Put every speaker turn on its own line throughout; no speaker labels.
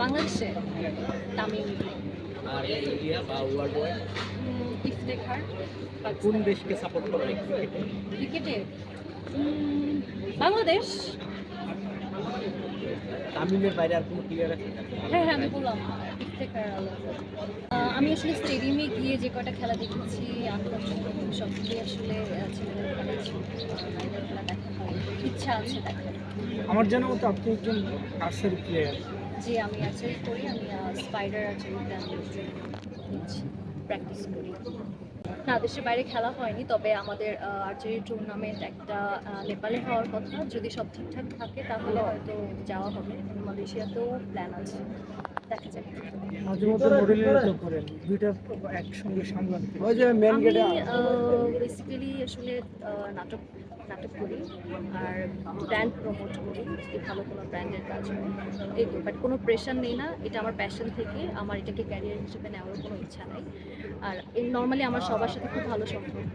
বাংলাদেশে তামিম
আর ইন্ডিয়া বা ওয়ার্ল্ড ওয়াইড
ইফতেখার
কোন দেশকে সাপোর্ট করা ক্রিকেটে
বাংলাদেশ।
তামিমের বাইরে আর কোনো প্লেয়ার আছে?
হ্যাঁ হ্যাঁ আমি বললাম আমি আসলে স্টেডিয়ামে গিয়ে যে কটা খেলা দেখেছি সবগুলি আসলে ছেলেদের খেলা খেলা দেখা হয় ইচ্ছা আছে দেখার।
আমার জানা মতো আপনি একজন আর্সারি প্লেয়ার
যে আমি আর্চারি করি আমি স্পাইডার আর্চারিতে আমি প্র্যাকটিস করি। না দেশের বাইরে খেলা হয়নি তবে আমাদের আর্চারি টুর্নামেন্ট একটা নেপালে হওয়ার কথা। যদি সব ঠিকঠাক থাকে তাহলে হয়তো যাওয়া হবে। মালয়েশিয়াতেও প্ল্যান আছে। দেখা যাক। বেসিক্যালি আসলে নাটক নাটক করি আর ব্র্যান্ড প্রমোট করি যদি ভালো কোনো ব্র্যান্ডের কাজ হয়। এই বাট কোনো প্রেশার নেই না, এটা আমার প্যাশন থেকে, আমার এটাকে ক্যারিয়ার হিসেবে নেওয়ার কোনো ইচ্ছা নাই। আর নর্মালি আমার সবার সাথে খুব ভালো সম্পর্ক,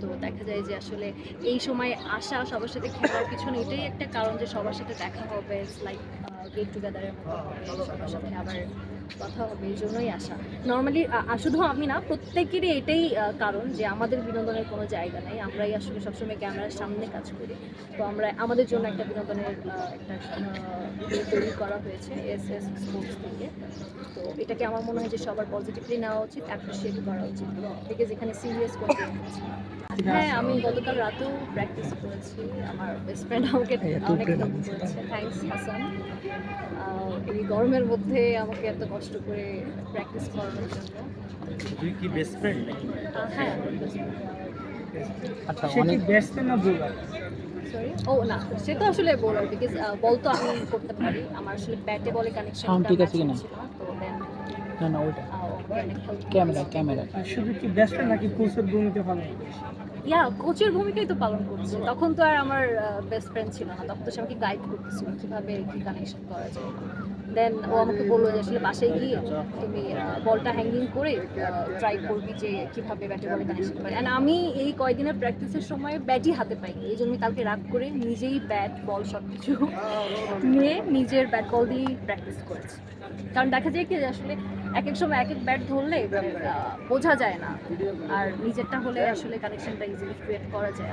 তো দেখা যায় যে আসলে এই সময় আসা সবার সাথে খেলার পিছনে এটাই একটা কারণ যে সবার সাথে দেখা হবে লাইক গেট টুগেদারের মতো, সবার সাথে আবার কথা হবে এই জন্যই আসা। নর্মালি শুধু আমি না প্রত্যেকেরই এটাই কারণ যে আমাদের বিনোদনের কোনো জায়গা নেই। আমরাই আসলে সবসময় ক্যামেরার সামনে কাজ করি। তো আমরা আমাদের জন্য একটা বিনোদনের একটা তৈরি করা হয়েছে এস এস স্পোর্টস থেকে। তো এটাকে আমার মনে হয় যে সবার পজিটিভলি নেওয়া উচিত অ্যাপ্রিসিয়েট করা উচিত। বিকজ এখানে সিরিয়াস আছে হ্যাঁ আমি গতকাল রাতেও প্র্যাকটিস করেছি। আমার বেস্ট ফ্রেন্ড আমাকে অনেক হেল্প করেছে। থ্যাঙ্কস হাসান। এই গরমের মধ্যে আমাকে এত কষ্ট করে প্র্যাকটিস করানোর জন্য।
তুই কি বেস্ট ফ্রেন্ড
হ্যাঁ
আচ্ছা
সে কি ব্যস্ত না বোলার
সরি ও না সে তো আসলে বোলার বিকজ বল তো আমি করতে পারি। আমার আসলে ব্যাটে বলে কানেকশন
ঠিক আছে কিনা?
তো দেন
না না ওইটা।
অনেক help
ক্যামেরা ক্যামেরা।
শুধু কি ব্যস্ত নাকি কোচের ভূমিকা পালন
ইয়া কোচের ভূমিকাই তো পালন করছে। তখন তো আর আমার বেস্ট ফ্রেন্ড ছিল না। তখন তো সে আমাকে গাইড করতেছিল কীভাবে কি কানেকশন করা যায়। দেন ও আমাকে বলল যে আসলে বাসায় গিয়ে তুমি বলটা হ্যাঙ্গিং করে ট্রাই করবি যে কীভাবে ব্যাটে বলে কানেকশন করে অ্যান্ড আমি এই কয়দিনের প্র্যাকটিসের সময় ব্যাটই হাতে পাই এই জন্য আমি কালকে রাগ করে নিজেই ব্যাট বল সব কিছু নিয়ে নিজের ব্যাট বল দিয়েই প্র্যাকটিস করেছি। কারণ দেখা যায় কি যে আসলে এক এক সময় এক এক ব্যাট ধরলে বোঝা যায় না। আর নিজেরটা হলে আসলে কানেকশনটা ইজিলি ক্রিয়েট করা যায়।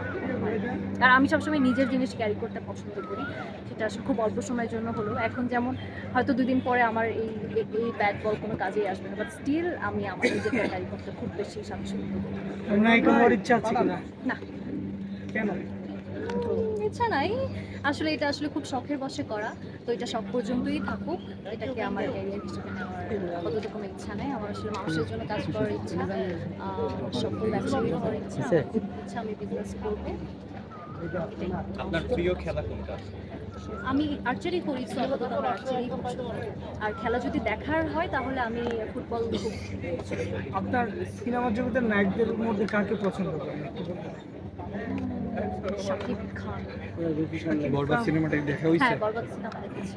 আর আমি সবসময় নিজের জিনিস ক্যারি করতে পছন্দ করি। সেটা আসলে খুব অল্প সময়ের জন্য হলো এখন যেমন হয়তো দুদিন পরে আমার এই এই- ব্যাট বল কোনো কাজেই আসবে না। বাট স্টিল আমি আমার নিজেরটা ক্যারি করতে খুব বেশি স্বাচ্ছন্দ্য করি। না।
কেন?
ইচ্ছা নাই আসলে এটা আসলে খুব শখের বসে করা। তো এটা শখ পর্যন্তই থাকুক। এটাকে আমার ক্যারিয়ার হিসেবে নেওয়ার অতটা কোনো ইচ্ছা নেই। আমার আসলে মানুষের জন্য কাজ করার ইচ্ছা। আহ, সফল ব্যবসায়ী হওয়ার ইচ্ছা। ইচ্ছা আমি বিজনেস করব।
আপনার প্রিয় খেলা কোনটা?
আমি আর্চারি করি so আপাতত আমার আর্চারি আর খেলা যদি দেখার হয় তাহলে আমি ফুটবল খুব
আপনার সিনেমার জগতের নায়কদের মধ্যে কাকে পছন্দ করেন?
শাকিব খান।
বরবাদ সিনেমাটা দেখা
হ্যাঁ বরবাদ সিনেমা দেখেছি।